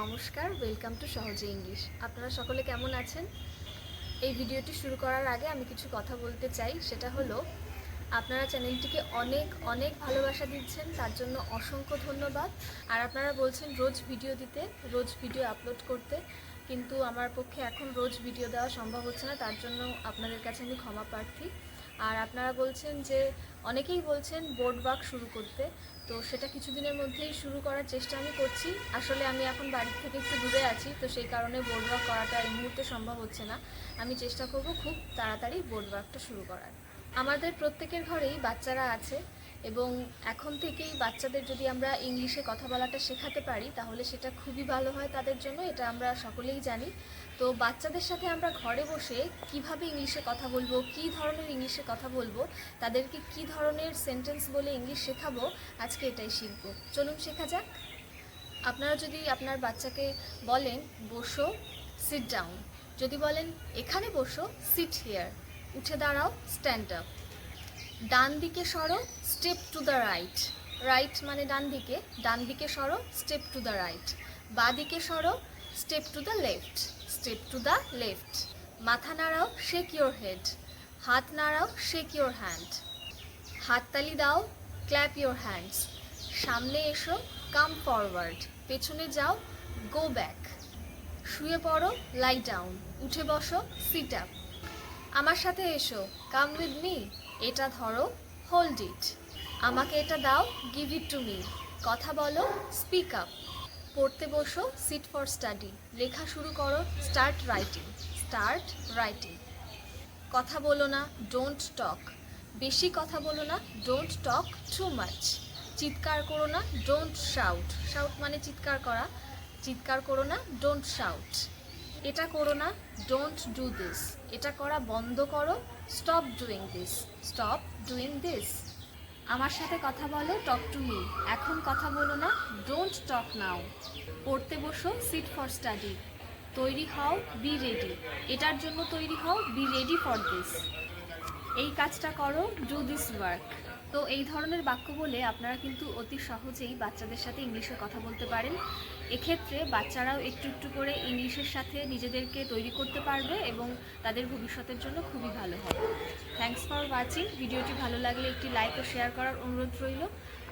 নমস্কার welcome to সহজে English আপনারা সকলে কেমন আছেন? এই ভিডিওটি শুরু করার আগে আমি কিছু কথা বলতে চাই, সেটা হলো, আপনারা চ্যানেলটিকে অনেক অনেক ভালোবাসা দিচ্ছেন, তার জন্য অসংখ্য ধন্যবাদ। আর আপনারা বলছেন রোজ ভিডিও দিতে, রোজ ভিডিও আপলোড করতে, কিন্তু আমার পক্ষে এখন রোজ ভিডিও দেওয়া সম্ভব হচ্ছে না, তার জন্য আপনাদের কাছে আমি ক্ষমা প্রার্থী। আর আপনারা বলছেন যে অনেকেই বলছেন বোর্ড ওয়ার্ক শুরু করতে, তো সেটা কিছুদিনের মধ্যেই শুরু করার চেষ্টা আমি করছি। আসলে আমি এখন বাড়ির থেকে একটু দূরে আছি, তো সেই কারণে বোর্ড ওয়ার্ক করাটা এই মুহূর্তে সম্ভব হচ্ছে না। আমি চেষ্টা করব খুব তাড়াতাড়ি বোর্ড ওয়ার্কটা শুরু করার। আমাদের প্রত্যেকের ঘরেই বাচ্চারা আছে এবং এখন থেকেই বাচ্চাদের যদি আমরা ইংলিশে কথা বলাটা শেখাতে পারি, তাহলে সেটা খুবই ভালো হয় তাদের জন্য, এটা আমরা সকলেই জানি। তো বাচ্চাদের সাথে আমরা ঘরে বসে কীভাবে ইংলিশে কথা বলব, কী ধরনের ইংলিশে কথা বলব, তাদেরকে কী ধরনের সেন্টেন্স বলে ইংলিশ শেখাবো, আজকে এটাই শিখব। চলুন শেখা যাক। আপনারা যদি আপনার বাচ্চাকে বলেন, বসো সিট ডাউন যদি বলেন, এখানে বসো সিট হিয়ার উঠে দাঁড়াও স্ট্যান্ড আপ ডান দিকে সরো step to the right right মানে ডান দিকে ডান দিকে সরো স্টেপ টু দ্য রাইট বা দিকে সরো step to the left step to the left মাথা নাড়াও শেক ইয়োর হেড হাত নাড়াও শেক ইয়োর হ্যান্ড হাততালি দাও ক্ল্যাপ ইয়োর হ্যান্ডস সামনে এসো কাম ফরওয়ার্ড পেছনে যাও গো ব্যাক শুয়ে পড়ো লাই ডাউন উঠে বসো সিট আপ আমার সাথে এসো কাম উইথ মি এটা ধরো হোল্ড ইট আমাকে এটা দাও গিভ ইট টু মি কথা বলো স্পিক আপ পড়তে বসো সিট ফর স্টাডি লেখা শুরু করো স্টার্ট রাইটিং স্টার্ট রাইটিং কথা বলো না ডোন্ট টক বেশি কথা বলো না ডোন্ট টক টু মাচ চিৎকার করো না ডোন্ট শাউট শাউট মানে চিৎকার করা। চিৎকার করো না ডোন্ট শাউট এটা করো না ডোন্ট ডু দিস এটা করা বন্ধ করো stop doing this stop doing this আমার সাথে কথা বলো টক টু মি এখন কথা বলো না ডোন্ট টক নাও পড়তে বসো সিট ফর স্টাডি তৈরি হও বি রেডি এটার জন্য তৈরি হও বি রেডি ফর দিস এই কাজটা করো ডু দিস ওয়ার্ক তো এই ধরনের বাক্য বলে আপনারা কিন্তু অতি সহজেই বাচ্চাদের সাথে ইংলিশে কথা বলতে পারেন। এক্ষেত্রে বাচ্চারাও একটু একটু করে ইংলিশের সাথে নিজেদেরকে তৈরি করতে পারবে এবং তাদের ভবিষ্যতের জন্য খুবই ভালো হবে। থ্যাংকস ফর ওয়াচিং ভিডিওটি ভালো লাগলে একটি লাইক ও শেয়ার করার অনুরোধ রইল।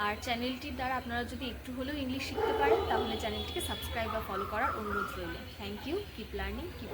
আর চ্যানেলটির দ্বারা আপনারা যদি একটু হলেও ইংলিশ শিখতে পারেন, তাহলে চ্যানেলটিকে সাবস্ক্রাইব বা ফলো করার অনুরোধ রইল। Thank you keep learning keep